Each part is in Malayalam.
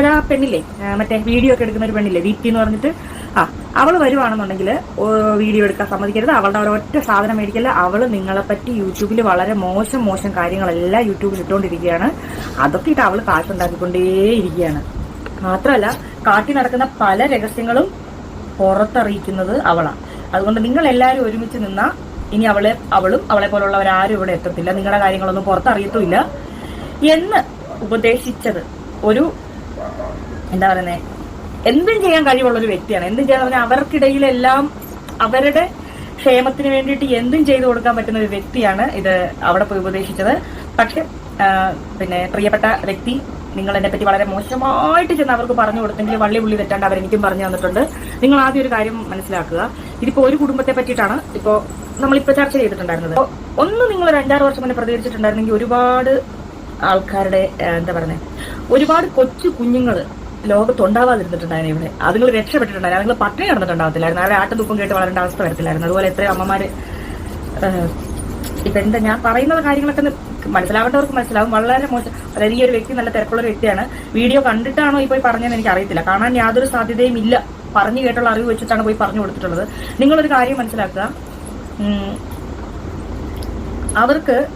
അതായത് ആ പെണ്ണില്ലേ? മറ്റേ വീഡിയോ ഒക്കെ എടുക്കുന്ന ഒരു പെണ്ണില്ലേ? ദീപ്തി എന്ന് പറഞ്ഞിട്ട്? ആ അവൾ വരുവാണെന്നുണ്ടെങ്കിൽ വീഡിയോ എടുക്കാൻ സമ്മതിക്കരുത്. അവളുടെ ഒരൊറ്റ സാധനം മേടിക്കല്ല. അവൾ നിങ്ങളെപ്പറ്റി യൂട്യൂബിൽ വളരെ മോശം മോശം കാര്യങ്ങളെല്ലാം യൂട്യൂബിൽ ഇട്ടുകൊണ്ടിരിക്കുകയാണ്. അതൊക്കെ ഇട്ട് അവൾ കാശുണ്ടാക്കിക്കൊണ്ടേയിരിക്കുകയാണ്. മാത്രമല്ല കാട്ടി നടക്കുന്ന പല രഹസ്യങ്ങളും പുറത്തറിയിക്കുന്നത് അവളാണ് അതുകൊണ്ട് നിങ്ങൾ എല്ലാവരും ഒരുമിച്ച് നിന്നാ ഇനി അവളെ അവളും അവളെ പോലുള്ളവരാരും ഇവിടെ എത്തത്തില്ല. നിങ്ങളുടെ കാര്യങ്ങളൊന്നും പുറത്തറിയത്തുമില്ല. എന്ന് ഉപദേശിച്ചത് ഒരു എന്താ പറയുന്നേ? എന്തും ചെയ്യാൻ കഴിവുള്ള ഒരു വ്യക്തിയാണ്. എന്തും ചെയ്യാന്ന് പറഞ്ഞാൽ അവർക്കിടയിലെല്ലാം അവരുടെ ക്ഷേമത്തിന് വേണ്ടിയിട്ട് എന്തും ചെയ്തു കൊടുക്കാൻ പറ്റുന്ന ഒരു വ്യക്തിയാണ് ഇത് അവിടെ പോയി ഉപദേശിച്ചത്. പക്ഷെ പിന്നെ പ്രിയപ്പെട്ട വ്യക്തി നിങ്ങൾ എന്നെ പറ്റി വളരെ മോശമായിട്ട് ചെന്ന് അവർക്ക് പറഞ്ഞു കൊടുത്തെങ്കിൽ വള്ളി ഉള്ളി തെറ്റാണ്ട് അവരെനിക്കും പറഞ്ഞു തന്നിട്ടുണ്ട്. നിങ്ങൾ ആദ്യം ഒരു കാര്യം മനസ്സിലാക്കുക. ഇതിപ്പോ ഒരു കുടുംബത്തെ പറ്റിയിട്ടാണ് ഇപ്പോ നമ്മളിപ്പോ ചർച്ച ചെയ്തിട്ടുണ്ടായിരുന്നത്. ഒന്ന് നിങ്ങൾ ഒരു അഞ്ചാറ് വർഷം മുന്നേ പ്രതികരിച്ചിട്ടുണ്ടായിരുന്നെങ്കിൽ ഒരുപാട് ആൾക്കാരുടെ എന്താ പറയുന്നത് ഒരുപാട് കൊച്ചു കുഞ്ഞുങ്ങൾ ലോകത്തുണ്ടാവാതിരുന്നിട്ടുണ്ടായിരുന്നു ഇവിടെ. അതുങ്ങൾ രക്ഷപ്പെട്ടിട്ടുണ്ടായിരുന്നു. അതുങ്ങൾ പട്ടിണി കിടന്നിട്ടുണ്ടാവത്തില്ലായിരുന്നു. അവരെ ദുഃഖം കേട്ട് വളരേണ്ട അവസ്ഥ വരത്തില്ലായിരുന്നു. അതുപോലെ എത്ര അമ്മമാര് ഇപ്പൊ എന്താ ഞാൻ പറയുന്ന കാര്യങ്ങളൊക്കെ മനസ്സിലാവേണ്ടവർക്ക് മനസ്സിലാവും. വളരെ മോശം. അതായത് ഈ ഒരു വ്യക്തി നല്ല തിരക്കുള്ള ഒരു വ്യക്തിയാണ്. വീഡിയോ കണ്ടിട്ടാണോ ഈ പോയി പറഞ്ഞതെന്ന് എനിക്ക് അറിയത്തില്ല. കാണാൻ യാതൊരു സാധ്യതയും ഇല്ല. പറഞ്ഞു കേട്ടുള്ള അറിവ് വെച്ചിട്ടാണ് പോയി പറഞ്ഞു കൊടുത്തിട്ടുള്ളത്. നിങ്ങളൊരു കാര്യം മനസ്സിലാക്കുക. അവർക്ക്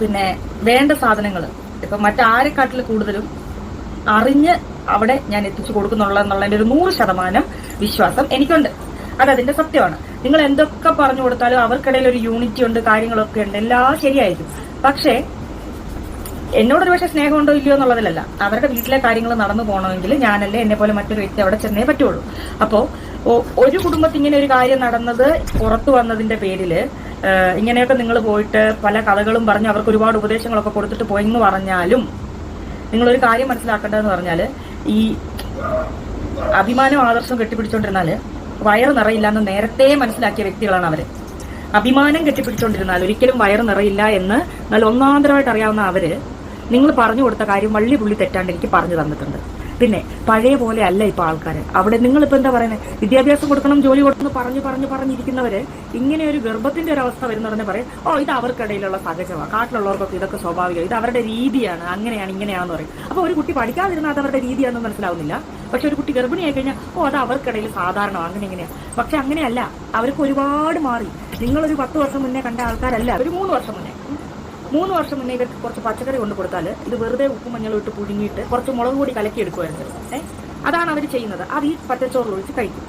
പിന്നെ വേണ്ട സാധനങ്ങൾ ഇപ്പൊ മറ്റാരെക്കാട്ടിൽ കൂടുതലും അറിഞ്ഞ് അവിടെ ഞാൻ എത്തിച്ചു കൊടുക്കുന്നുള്ള എന്നുള്ളതിന്റെ ഒരു നൂറ് ശതമാനം വിശ്വാസം എനിക്കുണ്ട്. അത് അതിന്റെ സത്യമാണ്. നിങ്ങൾ എന്തൊക്കെ പറഞ്ഞു കൊടുത്താലും അവർക്കിടയിൽ ഒരു യൂണിറ്റി ഉണ്ട് കാര്യങ്ങളൊക്കെ ഉണ്ട് എല്ലാം ശരിയായിരിക്കും. പക്ഷേ എന്നോടൊരു പക്ഷേ സ്നേഹമുണ്ടോ ഇല്ലയോ എന്നുള്ളതിലല്ല. അവരുടെ വീട്ടിലെ കാര്യങ്ങൾ നടന്നു പോകണമെങ്കിൽ ഞാനല്ലേ എന്നെ പോലെ മറ്റൊരു വ്യക്തി അവിടെ ചെന്നേ പറ്റുള്ളൂ. അപ്പോ ഒരു കുടുംബത്തിൽ ഇങ്ങനെ ഒരു കാര്യം നടന്നത് പുറത്തു വന്നതിന്റെ പേരിൽ ഇങ്ങനെയൊക്കെ നിങ്ങൾ പോയിട്ട് പല കഥകളും പറഞ്ഞ് അവർക്ക് ഒരുപാട് ഉപദേശങ്ങളൊക്കെ കൊടുത്തിട്ട് പോയെന്ന് പറഞ്ഞാലും നിങ്ങളൊരു കാര്യം മനസ്സിലാക്കേണ്ടതെന്ന് പറഞ്ഞാൽ ഈ അഭിമാനം ആദർശം കെട്ടിപ്പിടിച്ചോണ്ടിരുന്നാൽ വയറ് നിറയില്ല എന്ന് നേരത്തെ മനസ്സിലാക്കിയ വ്യക്തികളാണ് അവർ. അഭിമാനം കെട്ടിപ്പിടിച്ചോണ്ടിരുന്നാൽ ഒരിക്കലും വയറ് നിറയില്ല എന്ന് നല്ല ഒന്നാന്തരമായിട്ട് അറിയാവുന്ന അവർ നിങ്ങൾ പറഞ്ഞു കൊടുത്ത കാര്യം വള്ളി പുള്ളി തെറ്റാണ്ട് എനിക്ക് പറഞ്ഞു തന്നിട്ടുണ്ട്. പിന്നെ പഴയ പോലെ അല്ല ഇപ്പൊ ആൾക്കാർ അവിടെ നിങ്ങൾ ഇപ്പൊ എന്താ പറയുന്നത് വിദ്യാഭ്യാസം കൊടുക്കണം ജോലി കൊടുക്കണം പറഞ്ഞു പറഞ്ഞു പറഞ്ഞിരിക്കുന്നവര് ഇങ്ങനെ ഒരു ഗർഭത്തിന്റെ ഒരു അവസ്ഥ വരുന്നവരെ പറയും ഓ ഇത് അവർക്കിടയിലുള്ള സഹജമാണ് കാട്ടിലുള്ളവർക്കൊക്കെ ഇതൊക്കെ സ്വാഭാവികം. ഇത് അവരുടെ രീതിയാണ്. അങ്ങനെയാണ് ഇങ്ങനെയാണെന്ന് പറയും. അപ്പൊ ഒരു കുട്ടി പഠിക്കാതിരുന്ന അത് അവരുടെ രീതിയാണെന്ന് മനസ്സിലാവുന്നില്ല. പക്ഷെ ഒരു കുട്ടി ഗർഭിണിയായി കഴിഞ്ഞാൽ ഓ അത് അവർക്കിടയിൽ സാധാരണമാണ് അങ്ങനെ ഇങ്ങനെയാണ് പക്ഷെ അങ്ങനെയല്ല. അവർക്ക് ഒരുപാട് മാറി. നിങ്ങളൊരു പത്ത് വർഷം മുന്നേ കണ്ട ആൾക്കാരല്ല. ഒരു മൂന്ന് വർഷം മുന്നേ. മൂന്ന് വർഷം മുന്നേ ഇവർക്ക് കുറച്ച് പച്ചക്കറി കൊണ്ട് കൊടുത്താൽ ഇത് വെറുതെ ഉപ്പും മഞ്ഞളും ഇട്ട് പുഴുങ്ങിയിട്ട് കുറച്ച് മുളക് പൊടി കലക്കി എടുക്കുമായിരുന്നു അതാണ് അവർ ചെയ്യുന്നത്. അത് ഈ പച്ചച്ചോറ് ഒഴിച്ച് കഴിക്കും.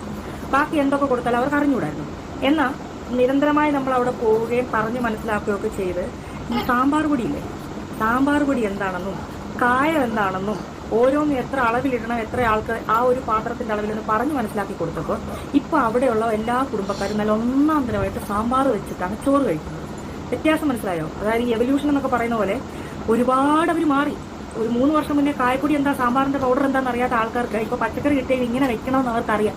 ബാക്കി എന്തൊക്കെ കൊടുത്താലും അവർക്ക് അറിഞ്ഞുകൂടായിരുന്നു. എന്നാൽ നിരന്തരമായി നമ്മൾ അവിടെ പോവുകയും പറഞ്ഞ് മനസ്സിലാക്കുകയൊക്കെ ചെയ്ത് ഈ സാമ്പാർ പൊടിയില്ലേ സാമ്പാർ പൊടി എന്താണെന്നും കായം എന്താണെന്നും ഓരോന്ന് എത്ര അളവിലിടണം എത്ര ആൾക്ക് ആ ഒരു പാത്രത്തിന്റെ അളവിലെന്ന് പറഞ്ഞു മനസ്സിലാക്കി കൊടുത്തപ്പോൾ ഇപ്പൊ അവിടെയുള്ള എല്ലാ കുടുംബക്കാരും നല്ല ഒന്നാം തരമായിട്ട് സാമ്പാർ വെച്ചിട്ടാണ് ചോറ് കഴിക്കുന്നത്. വ്യത്യാസം മനസ്സിലായോ? അതായത് ഈ എവല്യൂഷൻ എന്നൊക്കെ പറയുന്ന പോലെ ഒരുപാട് അവർ മാറി. ഒരു മൂന്ന് വർഷം മുന്നേ കായപ്പൊടി എന്താ സാമ്പാറിന്റെ പൗഡർ എന്താണെന്ന് അറിയാത്ത ആൾക്കാർക്ക് ഇപ്പൊ പച്ചക്കറി കിട്ടിയാൽ ഇങ്ങനെ വെക്കണമെന്ന് അവർക്കറിയാം.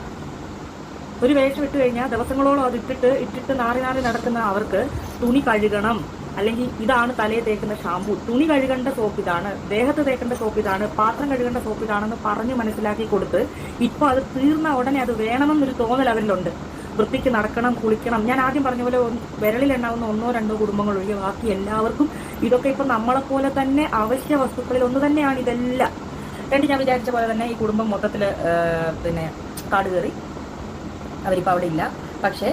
ഒരു വേഷം ഇട്ട് കഴിഞ്ഞാൽ ദിവസങ്ങളോളം അത് ഇട്ടിട്ട് ഇട്ടിട്ട് നാറി നാറി നടക്കുന്ന അവർക്ക് തുണി കഴുകണം. അല്ലെങ്കിൽ ഇതാണ് തലയിൽ തേക്കുന്ന ഷാമ്പു തുണി കഴുകേണ്ട സോപ്പ് ഇതാണ് ദേഹത്ത് തേക്കേണ്ട സോപ്പ് ഇതാണ് പാത്രം കഴുകേണ്ട സോപ്പ് ഇതാണെന്ന് പറഞ്ഞ് മനസ്സിലാക്കി കൊടുത്ത് ഇപ്പൊ അത് തീർന്ന ഉടനെ അത് വേണമെന്നൊരു തോന്നൽ അവരിലുണ്ട്. വൃത്തിക്ക് നടക്കണം കുളിക്കണം. ഞാൻ ആദ്യം പറഞ്ഞ പോലെ വിരളിൽ എണ്ണാവുന്ന ഒന്നോ രണ്ടോ കുടുംബങ്ങൾ ഒഴികെ ബാക്കി എല്ലാവർക്കും ഇതൊക്കെ ഇപ്പൊ നമ്മളെ പോലെ തന്നെ അവശ്യ വസ്തുക്കളിൽ ഒന്ന് തന്നെയാണ് ഇതെല്ലാം. രണ്ട് ഞാൻ വിചാരിച്ച പോലെ തന്നെ ഈ കുടുംബം മൊത്തത്തിൽ പിന്നെ കാട് കയറി. അവരിപ്പോൾ അവിടെ ഇല്ല. പക്ഷേ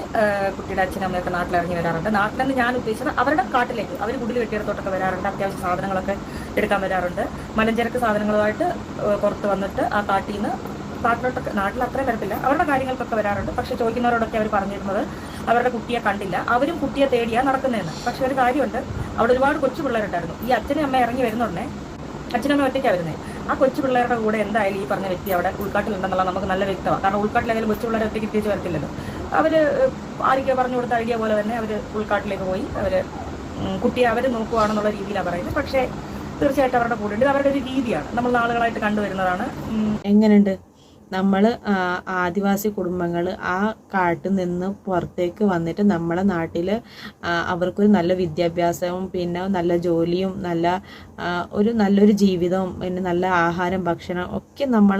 കുട്ടിയുടെ അച്ഛനും അമ്മയൊക്കെ നാട്ടിലിറങ്ങി വരാറുണ്ട്. നാട്ടിലെന്ന് ഞാൻ ഉദ്ദേശിച്ചത് അവരുടെ കാട്ടിലേക്ക് അവർ കുടിൽ വെട്ടിയിടത്തോട്ടൊക്കെ വരാറുണ്ട് അത്യാവശ്യം സാധനങ്ങളൊക്കെ എടുക്കാൻ വരാറുണ്ട്. മലഞ്ചരക്ക് സാധനങ്ങളുമായിട്ട് പുറത്ത് വന്നിട്ട് ആ കാട്ടിൽ നിന്ന് കാട്ടിലോട്ടൊക്കെ നാട്ടിൽ അത്രയും വരത്തില്ല. അവരുടെ കാര്യങ്ങൾക്കൊക്കെ വരാറുണ്ട്. പക്ഷെ ചോദിക്കുന്നവരോടൊക്കെ അവർ പറഞ്ഞിരുന്നത് അവരുടെ കുട്ടിയെ കണ്ടില്ല. അവരും കുട്ടിയെ തേടിയാ നടക്കുന്നതെന്ന്. പക്ഷെ ഒരു കാര്യമുണ്ട്. അവിടെ ഒരുപാട് കൊച്ചു പിള്ളേരുണ്ടായിരുന്നു. ഈ അച്ഛനും അമ്മ ഇറങ്ങി വരുന്നുണ്ടേ അച്ഛനമ്മ ഒറ്റയ്ക്കാണ് വരുന്നത് ആ കൊച്ചു പിള്ളേരുടെ കൂടെ എന്തായാലും ഈ പറഞ്ഞ വ്യക്തി അവിടെ ഉൾക്കാട്ടിലുണ്ടെന്നുള്ള നമുക്ക് നല്ല വ്യക്തമാണ് കാരണം ഉൾക്കാട്ടിലായാലും കൊച്ചു പിള്ളേരെ ഒറ്റയ്ക്ക് തിരിച്ചു വരത്തില്ലല്ലോ. അവർ ആരിക്കോ പറഞ്ഞു കൊടുത്ത ഐഡിയ പോലെ തന്നെ അവർ ഉൾക്കാട്ടിലേക്ക് പോയി. അവർ ഉം, കുട്ടിയെ അവർ നോക്കുവാണെന്നുള്ള രീതിയിലാണ് പറയുന്നത്. പക്ഷേ തീർച്ചയായിട്ടും അവരുടെ കൂടെ ഉണ്ട് അവരുടെ ഒരു രീതിയാണ്. നമ്മൾ നാളുകളായിട്ട് കണ്ടുവരുന്നതാണ്. എങ്ങനെയുണ്ട് നമ്മൾ ആദിവാസി കുടുംബങ്ങൾ ആ കാട്ടിൽ നിന്ന് പുറത്തേക്ക് വന്നിട്ട് നമ്മളെ നാട്ടിൽ അവർക്കൊരു നല്ല വിദ്യാഭ്യാസവും പിന്നെ നല്ല ജോലിയും നല്ല ഒരു നല്ലൊരു ജീവിതവും പിന്നെ നല്ല ആഹാരം ഭക്ഷണം ഒക്കെ നമ്മൾ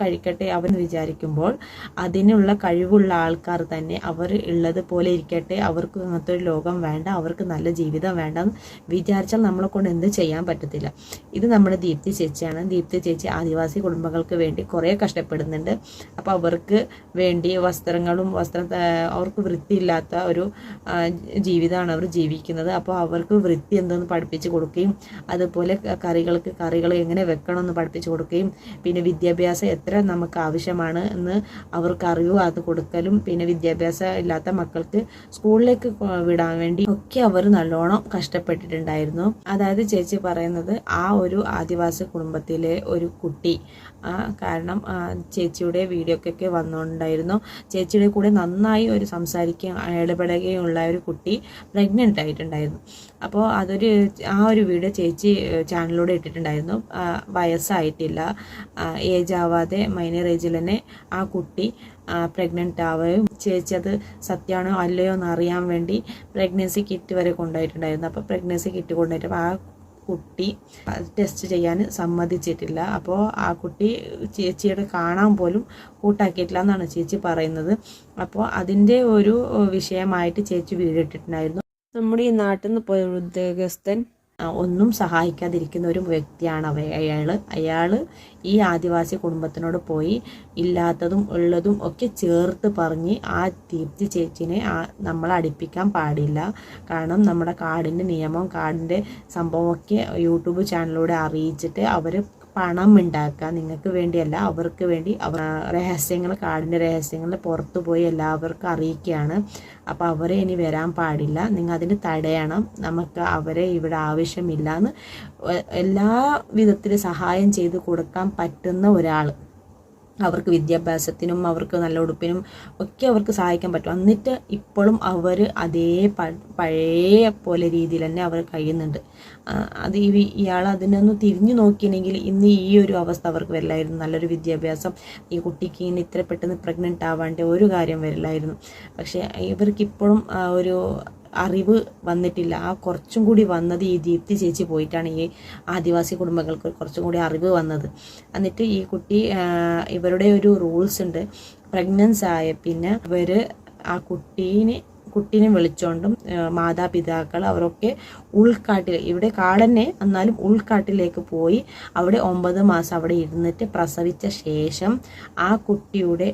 കഴിക്കട്ടെ അവർ വിചാരിക്കുമ്പോൾ അതിനുള്ള കഴിവുള്ള ആൾക്കാർ തന്നെ അവർ ഉള്ളത് പോലെ ഇരിക്കട്ടെ അവർക്ക് അങ്ങനത്തെ ഒരു ലോകം വേണ്ട അവർക്ക് നല്ല ജീവിതം വേണ്ട എന്ന് വിചാരിച്ചാൽ നമ്മളെ കൊണ്ട് എന്ത് ചെയ്യാൻ പറ്റത്തില്ല. ഇത് നമ്മുടെ ദീപ്തി ചേച്ചിയാണ്. ദീപ്തി ചേച്ചി ആദിവാസി കുടുംബങ്ങൾക്ക് വേണ്ടി കുറേ കഷ്ടപ്പെടുന്നുണ്ട് അപ്പോൾ അവർക്ക് വേണ്ടി വസ്ത്രങ്ങളും വസ്ത്ര അവർക്ക് വൃത്തിയില്ലാത്ത ഒരു ജീവിതമാണ് അവർ ജീവിക്കുന്നത്. അപ്പോൾ അവർക്ക് വൃത്തി എന്തെന്ന് പഠിപ്പിച്ച് കൊടുക്കുകയും അതുപോലെ കറികൾക്ക് കറികൾ എങ്ങനെ വെക്കണമെന്ന് പഠിപ്പിച്ച് കൊടുക്കുകയും പിന്നെ വിദ്യാഭ്യാസം എത്ര നമുക്ക് ആവശ്യമാണ് എന്ന് അവർക്ക് അറിവ് അത് കൊടുക്കലും പിന്നെ വിദ്യാഭ്യാസം ഇല്ലാത്ത മക്കൾക്ക് സ്കൂളിലേക്ക് വിടാൻ വേണ്ടി ഒക്കെ അവർ നല്ലോണം കഷ്ടപ്പെട്ടിട്ടുണ്ടായിരുന്നു. അതായത് ചേച്ചി പറയുന്നത് ആ ഒരു ആദിവാസി കുടുംബത്തിലെ ഒരു കുട്ടി കാരണം ചേച്ചിയുടെ വീഡിയോക്കൊക്കെ വന്നുകൊണ്ടായിരുന്നു ചേച്ചിയുടെ കൂടെ നന്നായി ഒരു സംസാരിക്കുകയും ഇടപെടുകയും ഉള്ള ഒരു കുട്ടി പ്രഗ്നന്റ് ആയിട്ടുണ്ടായിരുന്നു. അപ്പോൾ അതൊരു ആ ഒരു വീഡിയോ ചേച്ചി ചാനലിലൂടെ ഇട്ടിട്ടുണ്ടായിരുന്നു. വയസ്സായിട്ടില്ല. ഏജ് ആവാതെ മൈനർ ഏജിൽ തന്നെ ആ കുട്ടി പ്രഗ്നന്റ് ആവുകയും ചേച്ചി അത് സത്യമാണോ അല്ലയോ എന്ന് അറിയാൻ വേണ്ടി പ്രഗ്നൻസി കിറ്റ് വരെ കൊണ്ടുപോയിട്ടുണ്ടായിരുന്നു. അപ്പോൾ പ്രഗ്നൻസി കിറ്റ് കൊണ്ടുപോയിട്ട് ആ കുട്ടി ടെസ്റ്റ് ചെയ്യാൻ സമ്മതിച്ചിട്ടില്ല. അപ്പോൾ ആ കുട്ടി ചേച്ചിയുടെ കാണാൻ പോലും കൂട്ടാക്കിയിട്ടില്ല എന്നാണ് ചേച്ചി പറയുന്നത്. അപ്പോൾ അതിന്റെ ഒരു വിഷയമായിട്ട് ചേച്ചി വീടിട്ടിട്ടുണ്ടായിരുന്നു. നമ്മുടെ ഈ നാട്ടിൽ നിന്ന് പോയ ഉദ്യോഗസ്ഥൻ ഒന്നും സഹായിക്കാതിരിക്കുന്ന ഒരു വ്യക്തിയാണ് അവ അയാൾ അയാൾ ഈ ആദിവാസി കുടുംബത്തിനോട് പോയി ഇല്ലാത്തതും ഉള്ളതും ഒക്കെ ചേർത്ത് പറഞ്ഞ് ആ ദീപ്തി ചേച്ചിനെ നമ്മൾ അടുപ്പിക്കാൻ പാടില്ല. കാരണം നമ്മുടെ കാടിന്റെ നിയമം കാടിന്റെ സംഭവമൊക്കെ യൂട്യൂബ് ചാനലിലൂടെ അറിയിച്ചിട്ട് അവർ പണം ഉണ്ടാക്കുക. നിങ്ങൾക്ക് വേണ്ടിയല്ല അവർക്ക് വേണ്ടി അവർ രഹസ്യങ്ങൾ കാടിന്റെ രഹസ്യങ്ങൾ പുറത്തു പോയി എല്ലാവർക്കും അറിയിക്കുകയാണ്. അപ്പോൾ അവരെ ഇനി വരാൻ പാടില്ല. നിങ്ങൾ അതിന് തടയണം. നമുക്ക് അവരെ ഇവിടെ ആവശ്യമില്ല എന്ന് എല്ലാ വിധത്തിൽ സഹായം ചെയ്ത് കൊടുക്കാൻ പറ്റുന്ന ഒരാൾ അവർക്ക് വിദ്യാഭ്യാസത്തിനും അവർക്ക് നല്ല ഉടുപ്പിനും ഒക്കെ അവർക്ക് സഹായിക്കാൻ പറ്റും. എന്നിട്ട് ഇപ്പോഴും അവർ അതേ പഴയ പോലെ രീതിയിൽ തന്നെ അവർ കഴിയുന്നുണ്ട്. അത് ഈ ഇയാൾ അതിനൊന്ന് തിരിഞ്ഞു നോക്കിയില്ലെങ്കിൽ ഇന്ന് ഈ ഒരു അവസ്ഥ അവർക്ക് വരില്ലായിരുന്നു. നല്ലൊരു വിദ്യാഭ്യാസം ഈ കുട്ടിക്ക് ഇനി ഇത്ര പെട്ടെന്ന് പ്രഗ്നന്റ് ആവാണ്ട് ഒരു കാര്യം വരില്ലായിരുന്നു. പക്ഷേ ഇവർക്ക് ഇപ്പോഴും ഒരു അറിവ് വന്നിട്ടില്ല. ആ കുറച്ചും കൂടി വന്നത് ഈ ദീപ്തി ചേച്ചി പോയിട്ടാണ് ഈ ആദിവാസി കുടുംബങ്ങൾക്ക് കുറച്ചും കൂടി അറിവ് വന്നത്. എന്നിട്ട് ഈ കുട്ടി ഇവരുടെ ഒരു റൂൾസ് ഉണ്ട്. പ്രഗ്നൻസ് ആയ പിന്നെ ഇവർ ആ കുട്ടീനെ കുട്ടീനെ വിളിച്ചോണ്ടും ആ, മാതാപിതാക്കൾ അവരൊക്കെ ഉൾക്കാട്ടിൽ ഇവിടെ കാടന്നെ എന്നാലും ഉൾക്കാട്ടിലേക്ക് പോയി അവിടെ ഒമ്പത് മാസം അവിടെ ഇരുന്നിട്ട് പ്രസവിച്ച ശേഷം ആ കുട്ടിയുടെ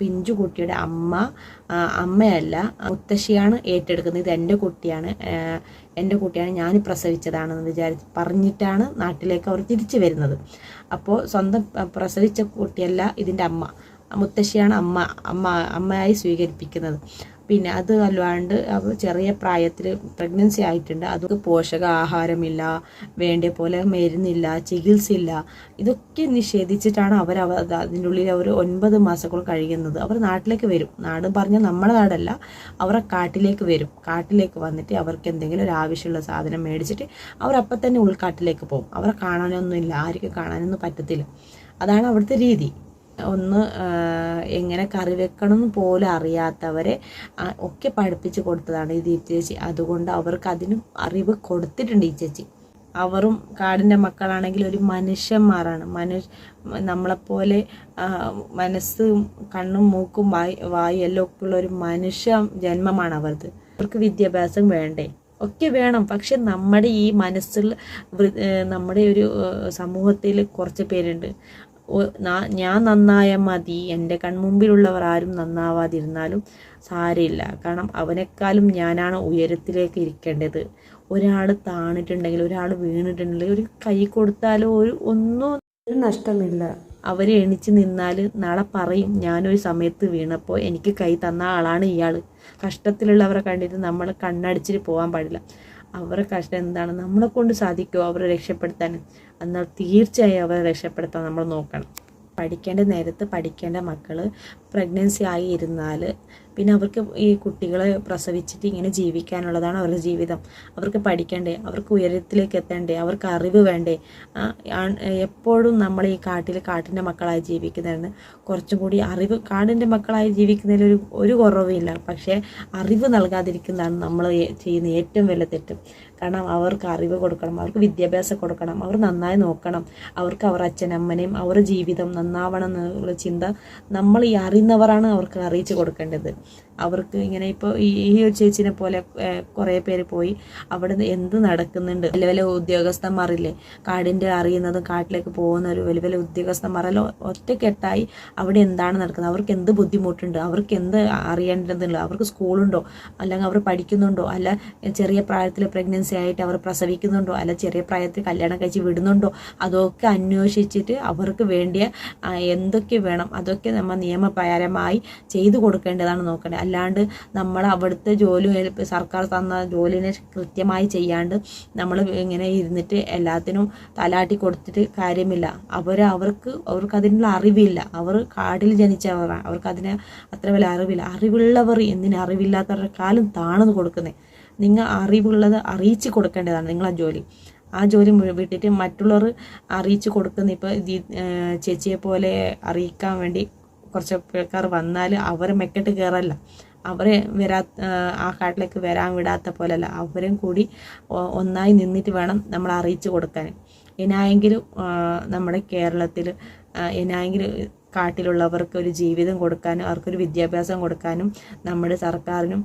പിഞ്ചു കുട്ടിയുടെ അമ്മ അമ്മയല്ല മുത്തശ്ശിയാണ് ഏറ്റെടുക്കുന്നത്. ഇത് എന്റെ കുട്ടിയാണ് എന്റെ കുട്ടിയാണ് ഞാൻ പ്രസവിച്ചതാണെന്ന് വിചാരിച്ച് പറഞ്ഞിട്ടാണ് നാട്ടിലേക്ക് അവർ തിരിച്ചു വരുന്നത്. അപ്പോൾ സ്വന്തം പ്രസവിച്ച കുട്ടിയല്ല ഇതിന്റെ അമ്മ. മുത്തശ്ശിയാണ് അമ്മ അമ്മ അമ്മയായി സ്വീകരിപ്പിക്കുന്നത്. പിന്നെ അത് അല്ലാണ്ട് ചെറിയ പ്രായത്തിൽ പ്രഗ്നൻസി ആയിട്ടുണ്ട്. അത് പോഷക ആഹാരമില്ല വേണ്ട പോലെ മരുന്നില്ല ചികിത്സയില്ല. ഇതൊക്കെ നിഷേധിച്ചിട്ടാണ് അവർ അവ അത് അതിന്റെ ഉള്ളിൽ അവർ ഒൻപത് മാസങ്ങൾ കഴിയുന്നത്. അവർ നാട്ടിലേക്ക് വരും. നാട് പറഞ്ഞാൽ നമ്മുടെ നാടല്ല അവരെ കാട്ടിലേക്ക് വരും. കാട്ടിലേക്ക് വന്നിട്ട് അവർക്ക് എന്തെങ്കിലും ഒരു ആവശ്യമുള്ള സാധനം മേടിച്ചിട്ട് അവർ അപ്പം തന്നെ ഉൾക്കാട്ടിലേക്ക് പോകും. അവരെ കാണാനൊന്നുമില്ല ആർക്കും കാണാനൊന്നും പറ്റത്തില്ല. അതാണ് അവിടുത്തെ രീതി. ഒന്ന് എങ്ങനെ കറി വെക്കണം എന്ന് പോലും അറിയാത്തവരെ ഒക്കെ പഠിപ്പിച്ച് കൊടുത്തതാണ് ഈ ദീപ്തി ചേച്ചി. അതുകൊണ്ട് അവർക്ക് അതിനും അറിവ് കൊടുത്തിട്ടുണ്ട് ഈ ചേച്ചി. അവരും കാടിന്റെ മക്കളാണെങ്കിൽ ഒരു മനുഷ്യന്മാരാണ്. മനുഷ്യ നമ്മളെപ്പോലെ മനസ്സ് കണ്ണും മൂക്കും വായി വായും എല്ലാം ഒക്കെ ഉള്ള ഒരു മനുഷ്യ ജന്മമാണ് അവർക്ക് അവർക്ക് വിദ്യാഭ്യാസം വേണ്ടേ? ഒക്കെ വേണം. പക്ഷെ നമ്മുടെ ഈ മനസ്സിൽ നമ്മുടെ ഒരു സമൂഹത്തിൽ കുറച്ച് പേരുണ്ട്. ഞാൻ നന്നായാൽ മതി. എന്റെ കൺമുമ്പിലുള്ളവർ ആരും നന്നാവാതിരുന്നാലും സാരമില്ല. കാരണം അവനേക്കാളും ഞാനാണ് ഉയരത്തിലേക്ക് ഇരിക്കേണ്ടത്. ഒരാൾ താണിട്ടുണ്ടെങ്കിൽ ഒരാൾ വീണിട്ടുണ്ടെങ്കിൽ ഒരു കൈ കൊടുത്താലോ ഒരു ഒന്നും നഷ്ടമില്ല. അവർ എണിച്ച് നിന്നാൽ നാളെ പറയും ഞാനൊരു സമയത്ത് വീണപ്പോൾ എനിക്ക് കൈ തന്ന ആളാണ് ഇയാൾ കഷ്ടത്തിലുള്ളവരെ കണ്ടിട്ട് നമ്മൾ കണ്ണടിച്ചിട്ട് പോകാൻ പാടില്ല. അവരെ കഷ്ടം എന്താണ്? നമ്മളെ കൊണ്ട് സാധിക്കുമോ അവരെ രക്ഷപ്പെടുത്താൻ? എന്നാൽ തീർച്ചയായും അവരെ രക്ഷപ്പെടുത്താൻ നമ്മൾ നോക്കണം. പഠിക്കേണ്ട നേരത്ത് പഠിക്കേണ്ട മക്കൾ പ്രഗ്നൻസി ആയി ഇരുന്നാൽ പിന്നെ അവർക്ക് ഈ കുട്ടികളെ പ്രസവിച്ചിട്ട് ഇങ്ങനെ ജീവിക്കാനുള്ളതാണ് അവരുടെ ജീവിതം. അവർക്ക് പഠിക്കണ്ടേ അവർക്ക് ഉയരത്തിലേക്ക് എത്തണ്ടേ അവർക്ക് അറിവ് വേണ്ടേ? എപ്പോഴും നമ്മൾ ഈ കാട്ടിൽ കാട്ടിന്റെ മക്കളായി ജീവിക്കുന്നതാണ്. കുറച്ചും കൂടി അറിവ് കാടിന്റെ മക്കളായി ജീവിക്കുന്നതിൽ ഒരു ഒരു കുറവുമില്ല. പക്ഷേ അറിവ് നൽകാതിരിക്കുന്നതാണ് നമ്മൾ ചെയ്യുന്ന ഏറ്റവും വലിയ തെറ്റ്. കാരണം അവർക്ക് അറിവ് കൊടുക്കണം അവർക്ക് വിദ്യാഭ്യാസം കൊടുക്കണം അവർ നന്നായി നോക്കണം. അവർക്ക് അവർ അച്ഛനമ്മനെയും അവരുടെ ജീവിതം നന്നാവണം എന്നുള്ള ചിന്ത നമ്മൾ ഈ അറിയുന്നവരാണ് അവർക്ക് അറിയിച്ചു കൊടുക്കേണ്ടത്. അവർക്ക് ഇങ്ങനെ ഇപ്പോൾ ഈ ഒരു ചേച്ചിനെ പോലെ കുറേ പേര് പോയി അവിടെ എന്ത് നടക്കുന്നുണ്ട്? വലിയ വലിയ ഉദ്യോഗസ്ഥന്മാരില്ലേ? കാടിന്റെ അറിയുന്നതും കാട്ടിലേക്ക് പോകുന്ന ഒരു വലിയ വലിയ ഉദ്യോഗസ്ഥന്മാരെല്ലാം ഒറ്റക്കെട്ടായി അവിടെ എന്താണ് നടക്കുന്നത്? അവർക്ക് എന്ത് ബുദ്ധിമുട്ടുണ്ട്? അവർക്ക് എന്ത് അറിയേണ്ടതുണ്ട്? അവർക്ക് സ്കൂളുണ്ടോ? അല്ലെങ്കിൽ അവർ പഠിക്കുന്നുണ്ടോ? അല്ല ചെറിയ പ്രായത്തിൽ പ്രഗ്നൻസി ആയിട്ട് അവർ പ്രസവിക്കുന്നുണ്ടോ? അല്ല ചെറിയ പ്രായത്തിൽ കല്യാണം കഴിച്ച് വിടുന്നുണ്ടോ? അതൊക്കെ അന്വേഷിച്ചിട്ട് അവർക്ക് വേണ്ടിയ എന്തൊക്കെ വേണം? അതൊക്കെ നമ്മൾ നിയമപരമായി ചെയ്തു കൊടുക്കേണ്ടതാണ് നോക്കേണ്ടത് അല്ലാണ്ട് നമ്മൾ അവിടുത്തെ ജോലി സർക്കാർ തന്ന ജോലിനെ കൃത്യമായി ചെയ്യാണ്ട് നമ്മൾ ഇങ്ങനെ ഇരുന്നിട്ട് എല്ലാത്തിനും തലാട്ടി കൊടുത്തിട്ട് കാര്യമില്ല. അവർ അവർക്ക് അവർക്ക് അതിനുള്ള അറിവില്ല. അവർ കാടിൽ ജനിച്ചവരാണ്. അവർക്ക് അതിനെ അത്ര വലിയ അറിവില്ല. അറിവുള്ളവർ എന്തിന്? അറിവില്ലാത്തവരുടെ കാലം താണെന്ന് കൊടുക്കുന്നത് നിങ്ങൾ അറിവുള്ളത് അറിയിച്ച് കൊടുക്കേണ്ടതാണ് നിങ്ങളെ ജോലി. ആ ജോലി വിട്ടിട്ട് മറ്റുള്ളവർ അറിയിച്ച് കൊടുക്കുന്ന ഇപ്പോൾ ചേച്ചിയെ പോലെ അറിയിക്കാൻ വേണ്ടി കുറച്ച് പേക്കാർ വന്നാൽ അവരെ മെക്കെട്ട് കയറല്ല. അവരെ വരാ ആ കാട്ടിലേക്ക് വരാൻ വിടാത്ത പോലല്ല. അവരും കൂടി ഒന്നായി നിന്നിട്ട് വേണം നമ്മൾ അറിയിച്ചു കൊടുക്കാൻ. ഇനായെങ്കിലും നമ്മുടെ കേരളത്തിൽ ഇനായെങ്കിലും കാട്ടിലുള്ളവർക്ക് ഒരു ജീവിതം കൊടുക്കാനും അവർക്കൊരു വിദ്യാഭ്യാസം കൊടുക്കാനും നമ്മുടെ സർക്കാരിനും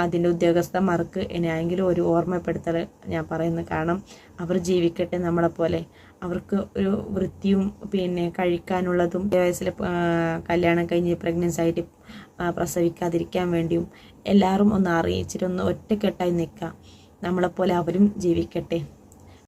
അതിന്റെ ഉദ്യോഗസ്ഥന്മാർക്ക് എന്നെങ്കിലും ഒരു ഓർമ്മപ്പെടുത്തൽ ഞാൻ പറയുന്നു കാരണം അവർ ജീവിക്കട്ടെ നമ്മളെപ്പോലെ അവർക്ക് ഒരു വൃത്തിയും പിന്നെ കഴിക്കാനുള്ളതും വയസ്സിൽ കല്യാണം കഴിഞ്ഞ് പ്രഗ്നൻസി ആയിട്ട് പ്രസവിക്കാതിരിക്കാൻ വേണ്ടിയും എല്ലാവരും ഒന്ന് അറിയിച്ചിട്ടൊന്ന് ഒറ്റക്കെട്ടായി നിൽക്കാം നമ്മളെപ്പോലെ അവരും ജീവിക്കട്ടെ.